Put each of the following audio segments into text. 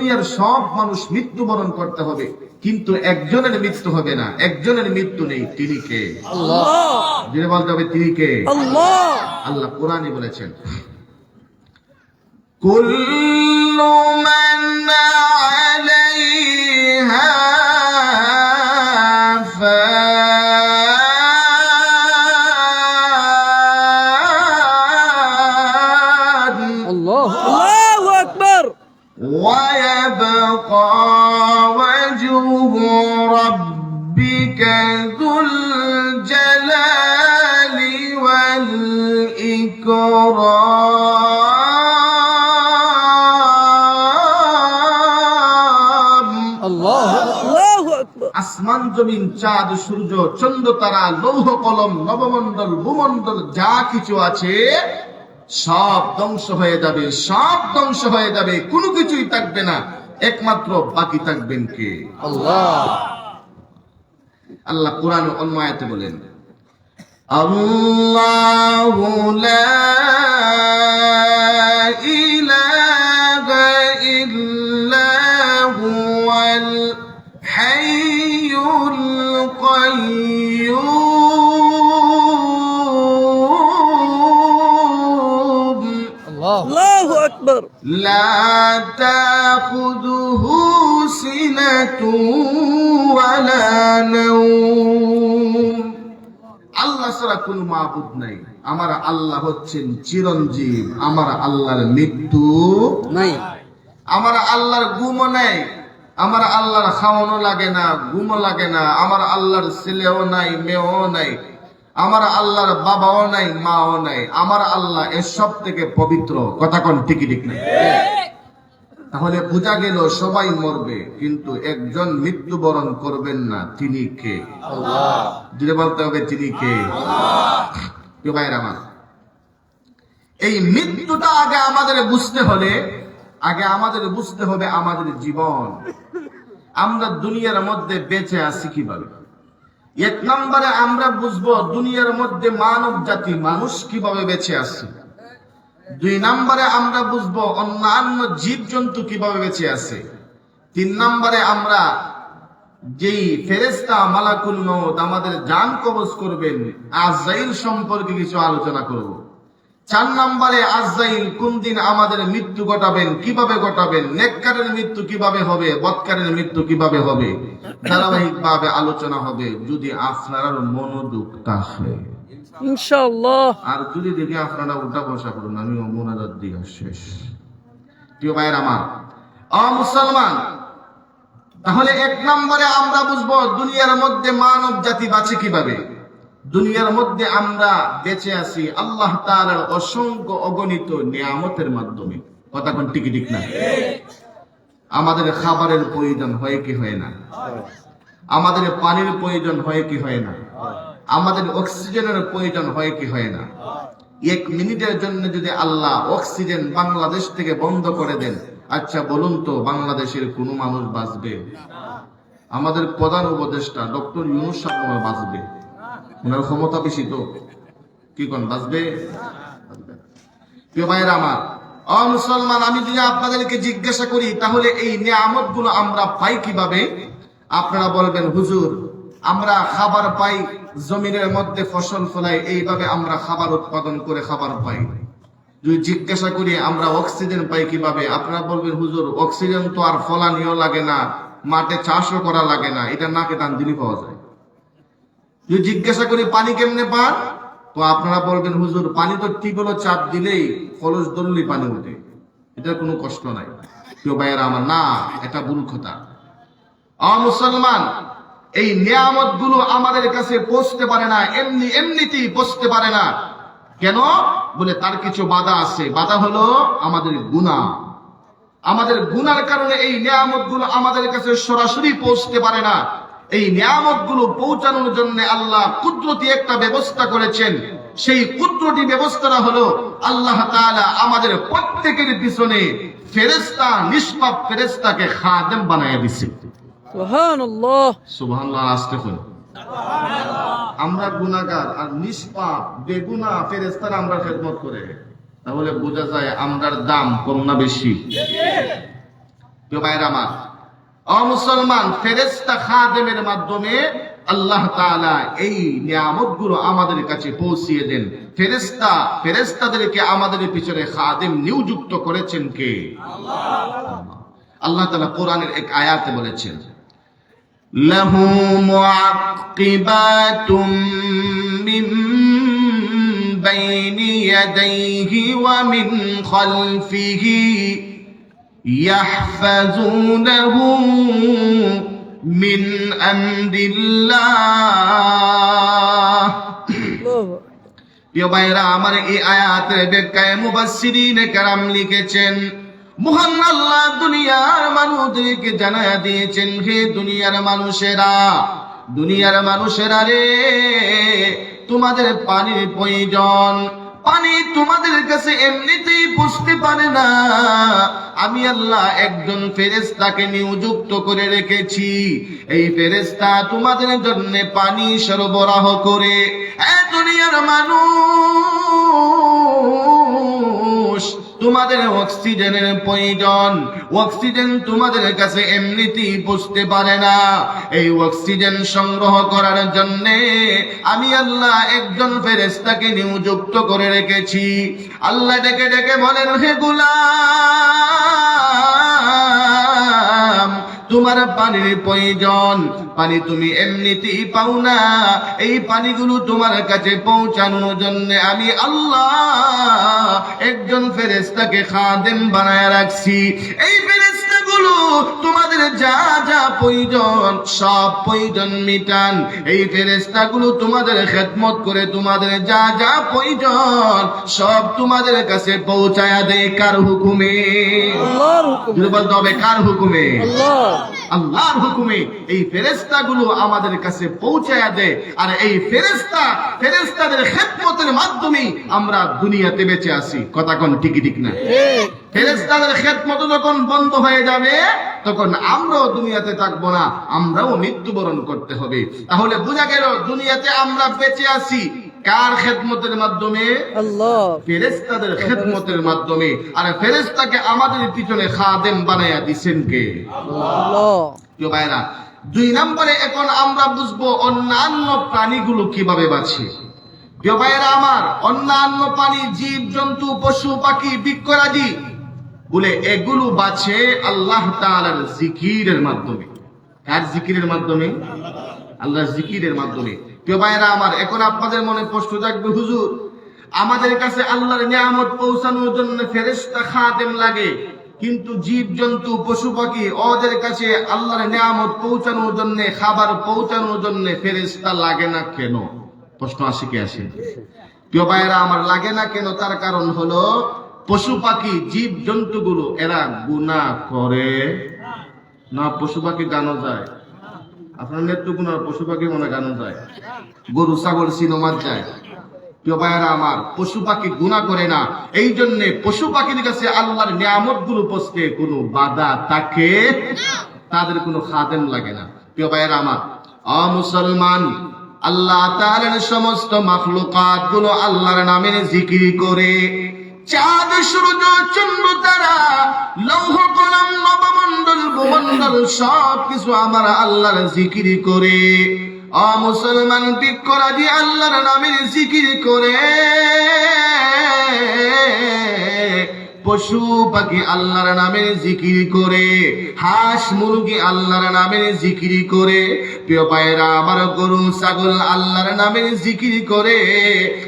দুনিয়ার সব মানুষ মৃত্যুবরণ করতে হবে কিন্তু একজনের মৃত্যু হবে না একজনের মৃত্যু নেই তিনি কে যিনি বলতে হবে তিনি কে আল্লাহ কোরআনে বলেছেন كل من عليها فان الله أكبر ويبقى وجه ربك ذو الجلال والإكرام الله الله أكبر আসমান জমিন চাঁদ সূর্য চন্দ্র তারা লৌহ কলম নবমণ্ডল ভূমণ্ডল যা কিছু আছে সব ধ্বংস হয়ে যাবে সব ধ্বংস হয়ে যাবে কোনো কিছুই থাকবে না। একমাত্র বাকি থাকবেন কে? আল্লাহ। আল্লাহ কোরআন অন্যায়তে বলেন আল্লাহ ইলা সুন্দর। আল্লাহ ছাড়া কোন মাহবুদ নাই। আমার আল্লাহ হচ্ছেন চিরঞ্জীব। আমার আল্লাহর মৃত্যু নাই। আমার আল্লাহর গুম নাই। আমার আল্লাহর খাওয়ানো লাগে না গুম লাগে না। আমার আল্লাহর ছেলেও নাই মেয়েও নাই। আমার আল্লাহর বাবাও নাই মাও নাই। আমার আল্লাহ এসব থেকে পবিত্র। কথা কোন ঠিকই ঠিক নাই তাহলে বোঝা গেল সবাই মরবে কিন্তু একজন মৃত্যুবরণ করবেন না তিনি কে? যদি বলতে হবে তিনি কে? ভাইয়ের আমার এই মৃত্যুটা আগে আমাদের বুঝতে হলে আগে আমাদের বুঝতে হবে আমাদের জীবন। আমরা দুনিয়ার মধ্যে বেঁচে আছি কীভাবে? এক নম্বরে আমরা বুঝব দুনিয়ার মধ্যে মানব জাতি মানুষ কীভাবে বেঁচে আছে। দুই নম্বরে আমরা বুঝব অন্যান্য জীব জন্তু কীভাবে বেঁচে আছে। তিন নম্বরে আমরা যেই ফেরেস্তা মালাকুল আমাদের যান কবজ করবেন আজাইল সম্পর্কে কিছু আলোচনা করব। চার নম্বরে আজাইল কোন দিন আমাদের মৃত্যু ঘটাবেন? কীভাবে ঘটাবেন? নেককারের মৃত্যু কীভাবে হবে? বৎকারের মৃত্যু কীভাবে হবে? ধারাবাহিক ভাবে আলোচনা হবে যদি আপনারা মনোযোগ থাকে আর যদি আপনারা উল্টা বসা করুন দিয়ে শেষ। প্রিয় ভাইয়ের আমার মুসলমান তাহলে এক নম্বরে আমরা বুঝব দুনিয়ার মধ্যে মানব জাতি বাঁচে কীভাবে? দুনিয়ার মধ্যে আমরা বেঁচে আছি, আল্লাহ তাআলার অসংখ্য অগণিত নিয়ামতের মাধ্যমে। কথা কোন টিকি ঠিক না? আমাদের খাবারের প্রয়োজন হয় কি হয় না? আমাদের পানির প্রয়োজন হয় কি হয় না? আমাদের অক্সিজেনের প্রয়োজন হয় কি হয় না? এক মিনিটের জন্য যদি আল্লাহ অক্সিজেন বাংলাদেশ থেকে বন্ধ করে দেন আচ্ছা বলুন তো বাংলাদেশের কোন মানুষ বাঁচবে? আমাদের প্রধান উপদেষ্টা ডক্টর ইউনুস বাঁচবে। ওনার ক্ষমতা বেশি তো। কি কোন, বাঁচবে? আমার, অ মুসলমান, আমি যদি আপনাদেরকে জিজ্ঞাসা করি, তাহলে এই নিয়ামতগুলো আমরা পাই কীভাবে? আপনারা বলবেন, হুজুর, আমরা খাবার পাই, জমিনের মধ্যে ফসল ফলাই এইভাবে আমরা খাবার উৎপাদন করে খাবার পাই। যদি জিজ্ঞাসা করি, আমরা অক্সিজেন পাই কীভাবে? আপনারা বলবেন, হুজুর, অক্সিজেন তো আর ফলানিও লাগে না, মাঠে চাষও করা লাগে না। এটা নাকে টান দিলে পাওয়া যায়। যদি জিজ্ঞাসা করি, পানি কেমনে পান? তো আপনারা বলবেন, হুজুর, পানি তো টিপলো চাপ দিলেই ফলস ধরলেই পানি ওঠে এটার কোনো কষ্ট নাই। কেউ ভাইয়েরা আমার, না, এটা ভুল কথা। আ মুসলমান, এই নিয়ামতগুলো আমাদের কাছে পৌঁছতে পারে না, এমনি, এমনিতেই পৌঁছতে পারে না। কেন? বলে, তার কিছু বাধা আছে। বাধা হলো আমাদের গুণা আমাদের গুনার কারণে এই নিয়ামতগুলো আমাদের কাছে সরাসরি পৌঁছতে পারে না। এই নিয়ামতগুলো পৌঁছানোর জন্য আল্লাহ কুদরতি একটা ব্যবস্থা করেছেন। সেই কুদরতি ব্যবস্থাটা হলো আল্লাহ আমাদের প্রত্যেকের পিছনে ফেরেস্তা নিষ্পাপ ফেরেস্তাকে খাদেম বানাই দিছে। আমরা গুণাগার আর নিষ্পাপ বেগুনা ফেরেস্তারা আমরা খেদমত করে। তাহলে বোঝা যায় আমরার দাম কম না বেশি। আমার অমুসলমান ফেরেস্তা খাদেমের মাধ্যমে আল্লাহ তালা এই নিয়ামতগুলো আমাদের কাছে পৌঁছিয়ে দেন। ফেরেস্তা ফেরেস্তাদেরকে আমাদের পিছনে খাদেম নিয়োযুক্ত করেছেন কে? আল্লাহ তালা কোরআনের এক আয়াতে বলেছেন, লাহু মুআক্কিবাতুম মিন বাইনি ইয়াদাইহি ওয়া মিন খালফিহি। يحفظونه من أمر الله الله প্রিয় ভাইরা আমার এই আয়াতের ব্যাখ্যায় মুবাসসিরিন কেরাম লিখেছেন মহান আল্লাহ দুনিয়ার মানুষদেরকে জানায়া দিয়েছেন হে দুনিয়ার মানুষেরা দুনিয়ার মানুষেরা রে তোমাদের পানির প্রয়োজন পানি তোমাদের কাছে এমনিতেই বুঝতে পারে না। আমি আল্লাহ একজন ফেরেস্তাকে নিয়োযুক্ত করে রেখেছি। এই ফেরেস্তা তোমাদের জন্য পানি সরবরাহ করে। দুনিয়ার মানুষ! তোমাদের অক্সিজেনের প্রয়োজন। অক্সিজেন তোমাদের কাছে এমনিতেই বুঝতে পারে না। এই অক্সিজেন সংগ্রহ করার জন্য আমি আল্লাহ একজন ফেরেস্তাকে নিযুক্ত করে রেখেছি। আল্লাহ ডেকে ডেকে বলেন, হে গুলাম তোমার পানির প্রয়োজন। পানি তুমি এমনিতেই পাও না। এই পানিগুলো তোমার কাছে পৌঁছানোর জন্য আমি আল্লাহ একজন ফেরেস্তাকে খাদেম বানায় রাখছি। এই ফেরেস্তাগুলো তোমাদের যা যা প্রয়োজন সব প্রয়োজন মিটান। এই ফেরেস্তাগুলো তোমাদের খেদমত করে তোমাদের যা যা প্রয়োজন সব তোমাদের কাছে পৌঁছায়া দেয় কার হুকুমে? কার হুকুমে? আল্লাহ। আল্লাহর হুকুমে এই ফেরেস্তা গুলো আমাদের কাছে পৌঁছায়া দেয়। আর এই ফেরেস্তা ফেরেস্তাদের খেদমতের মাধ্যমে আমরা দুনিয়াতে বেঁচে আসি কথা কোন ঠিকই ঠিক না? ফেরেস্তাদের খেদমত যখন বন্ধ হয়ে যাবে, তখন আমরাও দুনিয়াতে থাকব না, আমরাও মৃত্যুবরণ করতে হবে। তাহলে বোঝা গেল, দুনিয়াতে আমরা বেঁচে আছি। কার খেদমতের মাধ্যমে? আল্লাহ। ফেরেস্তাদের খেদমতের মাধ্যমে। আর ফেরেস্তাকে আমাদের পিছনে খাদেম বানাইয়া দিছেন কে? ভাইরা দুই নম্বরে এখন আমরা বুঝব অন্যান্য প্রাণীগুলো কীভাবে বাঁচে। ভাইরা আমার অন্যান্য প্রাণী জীব জন্তু পশু পাখি বৃক্ষরাজি বলে এগুলো বাঁচে আল্লাহ তাআলার জিকিরের মাধ্যমে। কার জিকিরের মাধ্যমে? আল্লাহ জিকিরের মাধ্যমে। প্রিয় ভাইরা আমার, এখন আপনাদের মনে প্রশ্ন থাকবে হুজুর, আমাদের কাছে আল্লাহর নিয়ামত পৌঁছানোর জন্য ফেরেশতা খাদেম লাগে, কিন্তু জীব জন্তু পশু পাখি, ওদের কাছে আল্লাহর নিয়ামত পৌঁছানোর জন্য, খাবার পৌঁছানোর জন্য ফেরেশতা লাগে না কেন? প্রশ্ন আসে কি আসে? প্রিয় ভাইয়েরা আমার, লাগে না কেন? তার কারণ হলো, পশু পাখি জীব জন্তুগুলো এরা গুনাহ করে। না, পশু পাখি গানও যায়। আপনার পশু পাখি মনে যায়। গরু, ছাগল যায়। আমার পশু পাখি গুণা করে না। এই পশু পাখির কাছে আল্লাহর নিয়ামতগুলো কোনো বাধা থাকে? তাদের কোনো খাদেম লাগে না। প্রিয় ভাইয়েরা আমার অমুসলমান আল্লাহ তাআলার সমস্ত মাখলুকাতগুলো আল্লাহর নামে জিকির করে। চাঁদ, সূর্য, চন্দ্র, তারা, লৌহ, কলম নবমন্ডল ভূমন্ডল সব কিছু আমার আল্লাহর জিকির করে। অ মুসলমান, ঠিক করা যে আল্লাহর নামের জিকির করে। পশু পাখি আল্লাহর নামের জিকির করে হাঁস মুরগি আল্লাহর নামের জিকির করে প্রিয় পায়রা আমার গরু ছাগল আল্লাহর নামের জিকির করে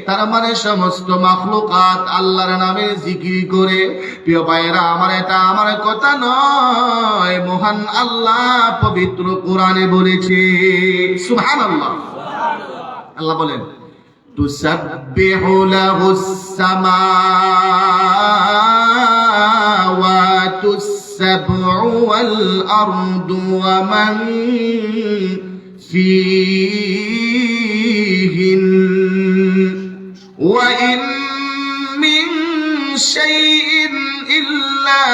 তার মানে সমস্ত মাখলুকাত আল্লাহর নামের জিকির করে প্রিয় পায়রা আমার এটা আমার কথা নয় মহান আল্লাহ পবিত্র কোরআনে বলেছে সুবহানাল্লাহ আল্লাহ বলেন تسبح له السماوات السبع والأرض ومن فيهن وإن من شيء إلا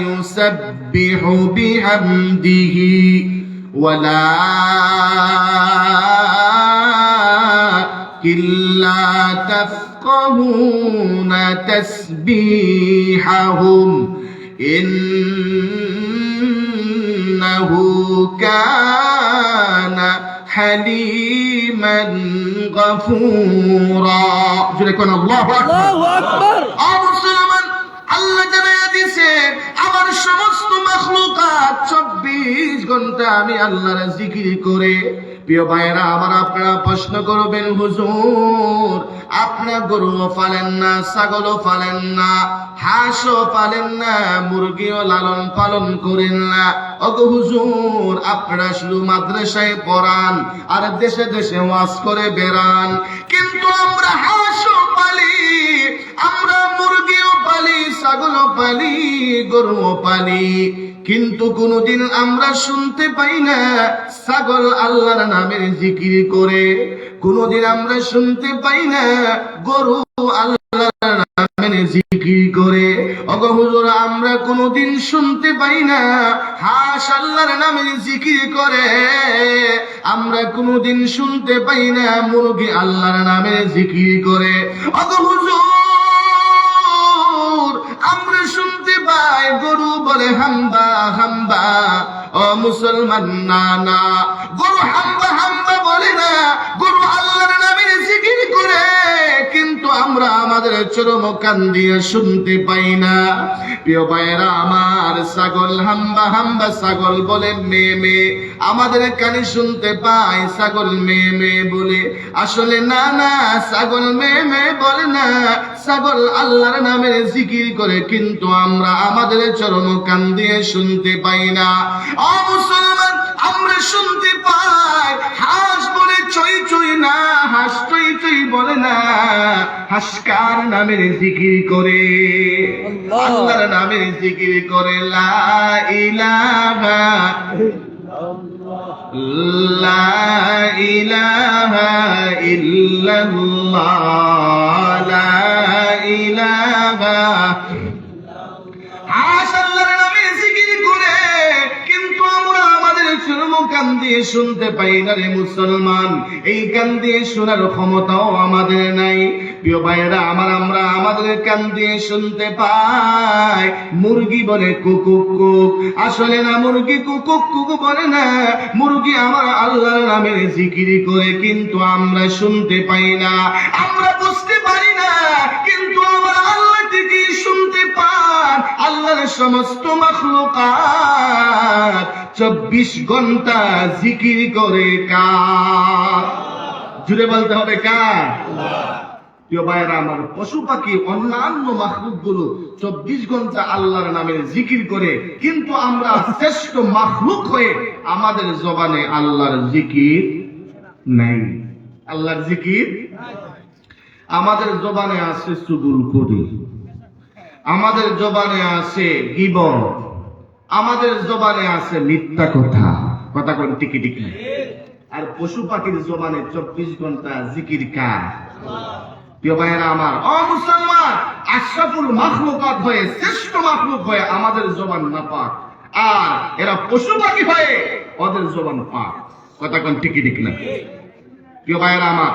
يسبح بحمده ولكن لا تفقهون تسبيحهم ইন্নাহু কানা হালিমান গফুরা জুড়ে কোন আল্লাহু আকবার আল্লাহু আকবার ও মুসলমান আল্লাহ জানাইয়া দিছে আমার সমস্ত মাখলুকাত চব্বিশ ঘন্টা আমি আল্লাহর জিকির করে প্রিয় ভাইরা আমার আপনারা প্রশ্ন করবেন, হুজুর, আপনার গরুও পালেন না, ছাগলও পালেন না, হাঁসও পালেন না, মুরগিও লালন পালন করেন না। অগো হুজুর, আপনারা শুধু মাদ্রাসায় পড়ান আর দেশে দেশে ওয়াজ করে বেড়ান। কিন্তু আমরা হাঁসও পালি ছাগলও পালি গরুও পালি। কিন্তু কোনদিন আমরা শুনতে পাই না ছাগল আল্লাহর নামের জিকির করে। কোনদিন আমরা শুনতে পাই না গরু আল্লাহর নামের জিকির করে। অগো হুজুর, আমরা কোনদিন শুনতে পাই না হাঁস আল্লাহর নামের জিকির করে। আমরা কোনদিন শুনতে পাই না মুরগি আল্লাহর নামে জিকির করে। অগো পাই গরু বলে হাম্বা হাম্বা। ও মুসলমান, না না। গরু হাম্বা হাম্বা বলে না। গরু আল্লাহর চরম কান দিয়ে শুনতে পাই না। প্রিয় ভাইয়েরা, আমার ছাগল হাম্বা হাম্বা ছাগল বলে মেয়ে মেয়ে। আমাদের কানে শুনতে পাই ছাগল মেয়ে মেয়ে বলে। আসলে না না, ছাগল মেয়ে মেয়ে বলে না। ছাগল আল্লাহর নামের জিকির করে কিন্তু আমরা আমাদের চরম কান দিয়ে শুনতে পাই না। ও মুসলমান, আমরা শুনতে পাই হাসকার নামের জিকির করে। আল্লাহর নামের জিকির করে লা ইলাহা লা ইলাহা ইল্লাল্লাহ। লা ইলাহা হাস আল্লাহর নামে জিকির করে কিন্তু আমরা আমাদের চরম কান দিয়ে শুনতে পাই না রে মুসলমান। এই কান দিয়ে শোনার ক্ষমতাও আমাদের নাই। প্রিয় ভাইয়েরা, আমার আমরা আমাদের কান দিয়ে শুনতে পাই। মুরগি বলে কুকুক কুক। আসলে না, মুরগি কুকুক কুক বলে না। মুরগি আমার আল্লাহর নামের জিকিরি করে, কিন্তু আমরা শুনতে পাই না। আমরা বুঝতে পারি না, কিন্তু আমার আল্লাহ থেকে শুনতে পান। আল্লাহর সমস্ত মাখলুকাত চব্বিশ ঘণ্টা জিকির করে কার? জুড়ে বলতে হবে কার? প্রিয় ভাইয়েরা আমার পশু পাখি, অন্যান্য মাখলুকগুলো চব্বিশ ঘণ্টা আল্লাহর নামের জিকির করে, কিন্তু আমরা শ্রেষ্ঠ মাখলুক হয়ে আমাদের জবানে আল্লাহর জিকির নাই। আল্লাহর জিকির? আমাদের জবানে আছে চুগুল করি আমাদের জবানে আছে গিবন। আমাদের জবানে আছে মিথ্যা কথা। কথা কোন টিকি টিকি? আর পশু পাখির জবানে চব্বিশ ঘণ্টা জিকির কার? প্রিয় ভাইয়েরা আমার অ মুসলমান আশরাফুল মাখলুকাত হয়ে, শ্রেষ্ঠ মাখলুক হয়ে আমাদের জবান না পাক। আর এরা পশু পাখি হয়ে ওদের জবান পাক। কথা কোন টিকি টিক না? প্রিয় ভাইয়েরা আমার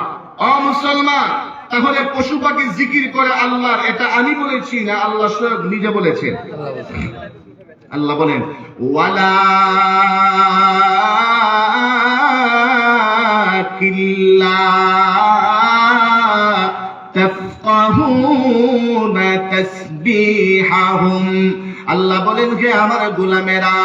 অ মুসলমান তাহলে পশু পাখি জিকির করে আল্লাহর, এটা আমি বলেছি না আল্লাহ স্বয়ং নিজে বলেছেন? আল্লাহ বলেন, ওয়ালা কিল্লা আল্লাহ বলেন, হে আমার গোলামেরা,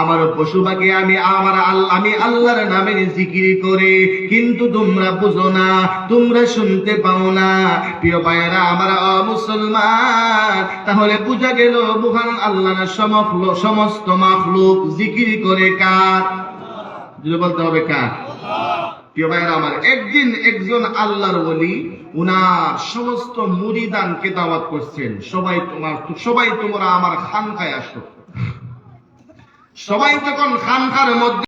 আমার পশু পাখি আমি, আমার আমি আল্লাহর নামের জিকির করে, কিন্তু তোমরা বুঝো না, তোমরা শুনতে পাও না। প্রিয় ভাইয়েরা, আমার মুসলমান তাহলে বুঝা গেল মহান আল্লাহ সমস্ত মাখলুক জিকির করে কার? বলতে হবে কার? প্রিয় ভাইরা আমার, একদিন একজন আল্লাহর বলি উনার সমস্ত মুরিদানকে দাওয়াত করছেন। সবাই তোমার, সবাই তোমরা আমার খানকায় আসো। সবাই যখন খানকার মধ্যে